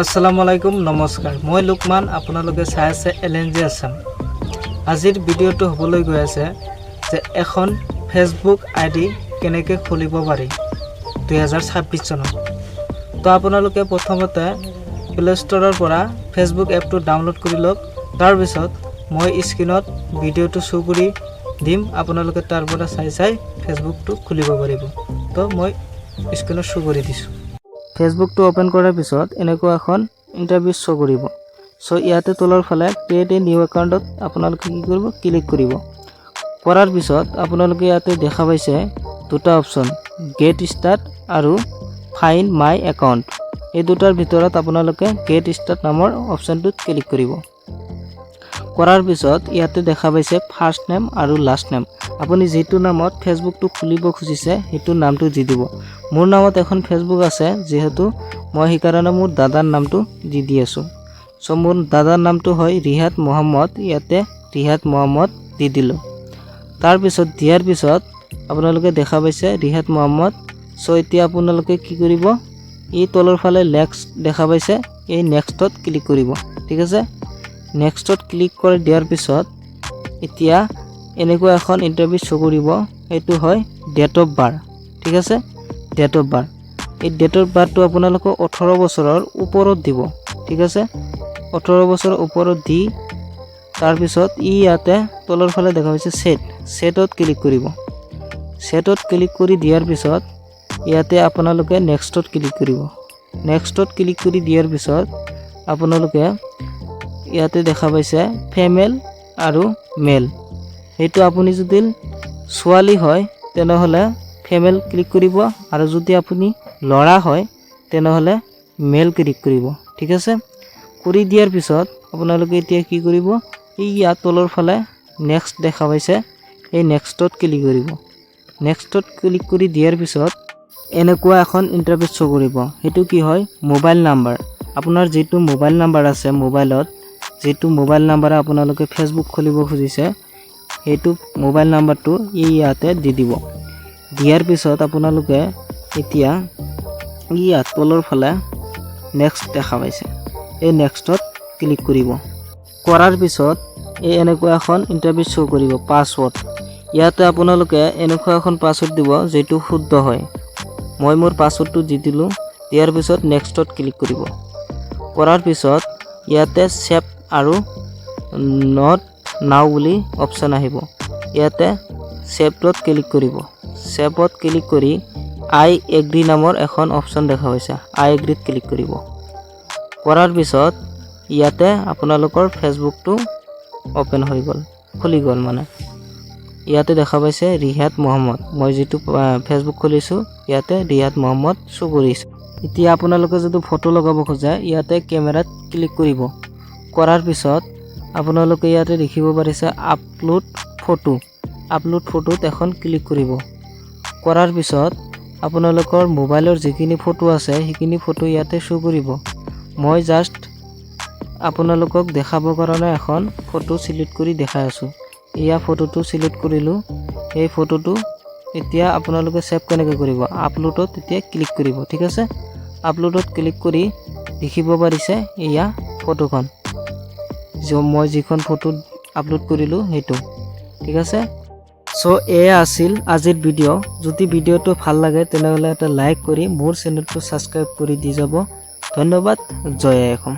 আসসালামু আলাইকুম নমস্কাৰ মই লোকমান, আপোনালোকে চাই আছে এল এন জি আছাম। আজিৰ ভিডিঅ'টো হ'বলৈ গৈ আছে যে এখন ফেচবুক আই ডি কেনেকৈ খুলিব পাৰি দুহেজাৰ ছাব্বিছ চনত। তো আপোনালোকে প্ৰথমতে প্লে' পৰা ফেচবুক এপটো ডাউনলোড কৰি লওক। তাৰপিছত মই স্ক্ৰীণত ভিডিঅ'টো শ্ব' কৰি দিম। আপোনালোকে তাৰ পৰা চাই চাই ফেচবুকটো খুলিব পাৰিব। তো মই স্ক্ৰীণত শ্ব' কৰি দিছোঁ। ফেচবুকটো অ'পেন কৰাৰ পিছত এনেকুৱা এখন ইণ্টাৰভিউ শ্ব' কৰিব। চ' ইয়াতে তলৰ ফালে ক্ৰিয়েট এ নিউ একাউণ্টত আপোনালোকে কি কৰিব? ক্লিক কৰিব। কৰাৰ পিছত আপোনালোকে ইয়াতে দেখা পাইছে দুটা অপশ্যন গেট ষ্টাৰ্ট আৰু ফাইন মাই একাউণ্ট এই দুটাৰ ভিতৰত আপোনালোকে গেট ষ্টাৰ্ট নামৰ অপশ্যনটোত ক্লিক কৰিব। কৰাৰ পিছত ইয়াতে দেখা পাইছে ফাৰ্ষ্ট নেম আৰু লাষ্ট নেম আপুনি যিটো নামত ফেচবুকটো খুলিব খুজিছে, সেইটো নামটো দি দিব। মোৰ নামত এখন ফেচবুক আছে, যিহেতু মই সেইকাৰণে মোৰ দাদাৰ নামটো দি দি আছোঁ। চ' মোৰ দাদাৰ নামটো হয় ৰিহাত মহম্মদ, ইয়াতে ৰিহাত মহম্মদ দি দিলোঁ। তাৰপিছত দিয়াৰ পিছত আপোনালোকে দেখা পাইছে ৰিহাত মহম্মদ। চ' এতিয়া আপোনালোকে কি কৰিব? এই তলৰ ফালে নেক্সট দেখা পাইছে, এই নেক্সটত ক্লিক কৰিব। ঠিক আছে? নেক্সটত ক্লিক কৰি দিয়াৰ পিছত, এতিয়া এনেকুৱা এখন ইণ্টাৰভিউ শ্ব' কৰিব। সেইটো হয় ডেট অফ বাৰ্থ ঠিক আছে? ডেট অফ বাৰ্থ এই ডেট অফ বাৰ্থটো আপোনালোকে ওঠৰ বছৰৰ ওপৰত দিব, ঠিক আছে? ওঠৰ বছৰৰ ওপৰত দি তাৰপিছত ই ইয়াতে তলৰ ফালে দেখা পাইছে ছেট ছেটত ক্লিক কৰিব। ছেটত ক্লিক কৰি দিয়াৰ পিছত, ইয়াতে আপোনালোকে নেক্সটত ক্লিক কৰিব। নেক্সটত ক্লিক কৰি দিয়াৰ পিছত, আপোনালোকে ইয়াতে দেখা পাইছে ফেমেল আৰু মেল সেইটো আপুনি যদি ছোৱালী হয়, তেনেহ'লে ফেমেল ক্লিক কৰিব। আৰু যদি আপুনি ল'ৰা হয়, তেনেহ'লে মেল ক্লিক কৰিব। ঠিক আছে? কৰি দিয়াৰ পিছত আপোনালোকে এতিয়া কি কৰিব? এই ইয়াত তলৰ ফালে নেক্সট দেখা পাইছে। এই নেক্সটত ক্লিক কৰিব। নেক্সটত ক্লিক কৰি দিয়াৰ পিছত এনেকুৱা এখন ইণ্টাৰভিউ শ্ব' কৰিব। সেইটো কি হয়? মোবাইল নাম্বাৰ আপোনাৰ যিটো মোবাইল নাম্বাৰ আছে মোবাইলত যিটো মোবাইল নাম্বাৰে আপোনালোকে ফেচবুক খুলিব খুজিছে, সেইটো মোবাইল নাম্বাৰটো ই ইয়াতে দি দিব। দিয়াৰ পিছত আপোনালোকে এতিয়া ই ইয়াত তলৰ ফালে নেক্সট দেখা পাইছে। এই নেক্সটত ক্লিক কৰিব। কৰাৰ পিছত এই এনেকুৱা এখন ইণ্টাৰভিউ শ্ব' কৰিব পাছৱৰ্ড ইয়াতে আপোনালোকে এনেকুৱা এখন পাছৱৰ্ড দিব, যিটো শুদ্ধ হয়। মই মোৰ পাছৱৰ্ডটো দি দিলোঁ, দিয়াৰ পিছত নেক্সটত ক্লিক কৰিব। কৰাৰ পিছত ইয়াতে ছেভ আৰু নট নাও বুলি অপশ্যন আহিব। ইয়াতে ছেভত ক্লিক কৰিব। ছেভত ক্লিক কৰি আই এগ্ৰি নামৰ এখন অপশ্যন দেখা পাইছে আই এগ্ৰিত ক্লিক কৰিব। কৰাৰ পিছত ইয়াতে আপোনালোকৰ ফেচবুকটো অ'পেন হৈ গ'ল, খুলি গ'ল মানে। ইয়াতে দেখা পাইছে ৰিহাত মহম্মদ মই যিটো ফেচবুক খুলিছোঁ, ইয়াতে ৰিহাত মহম্মদ শ্ব' কৰিছোঁ এতিয়া আপোনালোকে যদি ফটো লগাব খোজে, ইয়াতে কেমেৰাত ক্লিক কৰিব। কৰাৰ পিছত আপোনালোকে ইয়াতে দেখিব পাৰিছে আপলোড ফটো আপলোড ফটোত এখন ক্লিক কৰিব। কৰাৰ পিছত আপোনালোকৰ মোবাইলৰ যিখিনি ফটো আছে, সেইখিনি ফটো ইয়াতে শ্ব' কৰিব। মই জাষ্ট আপোনালোকক দেখাবৰ কাৰণে এখন ফটো চিলেক্ট কৰি দেখাই আছোঁ। এয়া ফটোটো চিলেক্ট কৰিলোঁ। এই ফটোটো এতিয়া আপোনালোকে ছেভ কেনেকৈ কৰিব? আপলোডত এতিয়া ক্লিক কৰিব, ঠিক আছে? আপলোডত ক্লিক কৰি দেখিব পাৰিছে এয়া ফটোখন মই যিখন ফটো আপলোড কৰিলোঁ সেইটো, ঠিক আছে? চ' এয়া আছিল আজিৰ ভিডিঅ' যদি ভিডিঅ'টো ভালো লাগে, তেনেহ'লে এটা লাইক কৰি মোৰ চেনেলটো ছাবস্ক্ৰাইব কৰি দি যাব। ধন্যবাদ, জয় অসম।